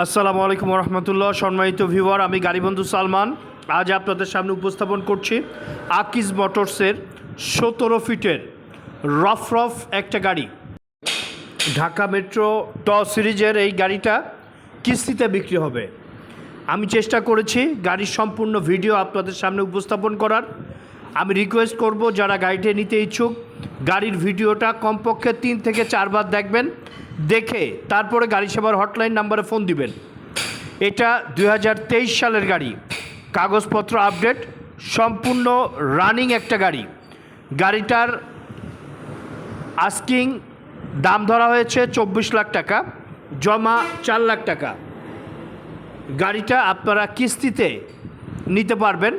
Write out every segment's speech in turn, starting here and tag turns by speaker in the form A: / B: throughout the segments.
A: আসসালামু আলাইকুম রহমতুল্লাহ সম্মানিত ভিউয়ার, আমি গাড়িবন্ধু সালমান। আজ আপনাদের সামনে উপস্থাপন করছি আকিজ মোটরসের সতেরো ফিটের রফ রফ একটা গাড়ি। ঢাকা মেট্রো ট সিরিজের এই গাড়িটা কিস্তিতে বিক্রি হবে। আমি চেষ্টা করেছি গাড়ির সম্পূর্ণ ভিডিও আপনাদের সামনে উপস্থাপন করার। আমি রিকোয়েস্ট করব যারা গাড়িটা নিতে ইচ্ছুক গাড়ির ভিডিওটা কমপক্ষে তিন থেকে চারবার দেখবেন, দেখে তারপরে গাড়ি সেবার হটলাইন নাম্বারে ফোন দিবেন। এটা দু হাজার তেইশ সালের গাড়ি। কাগজপত্র আপডেট, সম্পূর্ণ রানিং একটা গাড়ি। গাড়িটার আস্কিং দাম ধরা হয়েছে চব্বিশ লাখ টাকা, জমা চার লাখ টাকা। গাড়িটা আপনারা কিস্তিতে নিতে পারবেন,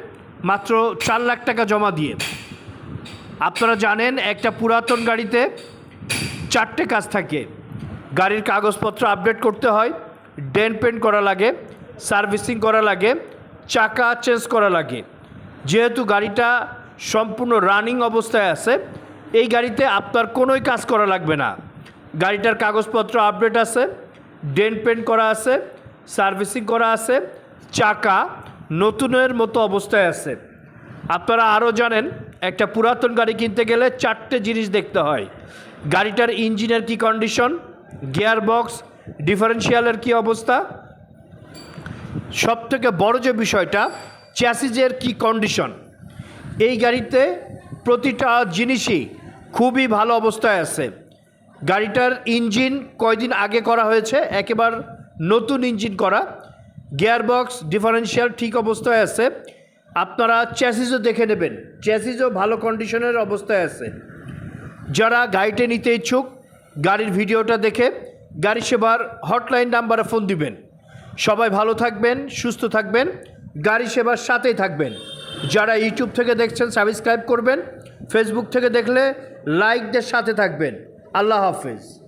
A: মাত্র চার লাখ টাকা জমা দিয়ে। আপনারা জানেন, একটা পুরাতন গাড়িতে চারটে কাজ থাকে। গাড়ির কাগজপত্র আপডেট করতে হয় ডেন পেন্ট করা লাগে সার্ভিসিং করা লাগে, চাকা চেঞ্জ করা লাগে। যেহেতু গাড়িটা সম্পূর্ণ রানিং অবস্থায় আছে, এই গাড়িতে আপনার কোনোই কাজ করা লাগবে না। গাড়িটার কাগজপত্র আপডেট আছে ডেন পেন্ট করা আছে সার্ভিসিং করা আছে, চাকা নতুনের মতো অবস্থায় আছে। আপনারা আরও জানেন একটা পুরাতন গাড়ি কিনতে গেলে চারটে জিনিস দেখতে হয়। গাড়িটার ইঞ্জিনের কি কন্ডিশন গিয়ার বক্স ডিফারেন্সিয়ালের কি অবস্থা? সব থেকে বড় যে বিষয়টা, চ্যাসিজের কি কন্ডিশন এই গাড়িতে প্রতিটা জিনিসই খুবই ভালো অবস্থায় আছে। গাড়িটার ইঞ্জিন কয়দিন আগে করা হয়েছে? একেবারে নতুন ইঞ্জিন করা। গিয়ারবক্স, ডিফারেন্সিয়াল ঠিক অবস্থায় আছে। আপনারা চ্যাসিজও দেখে নেবেন। চ্যাসিজও ভালো কন্ডিশনের অবস্থায় আছে। যারা গাড়িটা নিতে ইচ্ছুক, গাড়ির ভিডিওটা দেখে, গাড়ি সেবার হটলাইন নাম্বারে ফোন দিবেন। সবাই ভালো থাকবেন, সুস্থ থাকবেন, গাড়ি সেবার সাথেই থাকবেন। যারা ইউটিউব থেকে দেখছেন, সাবস্ক্রাইব করবেন, ফেসবুক থেকে দেখলে লাইকদের সাথে থাকবেন। আল্লাহ হাফেজ।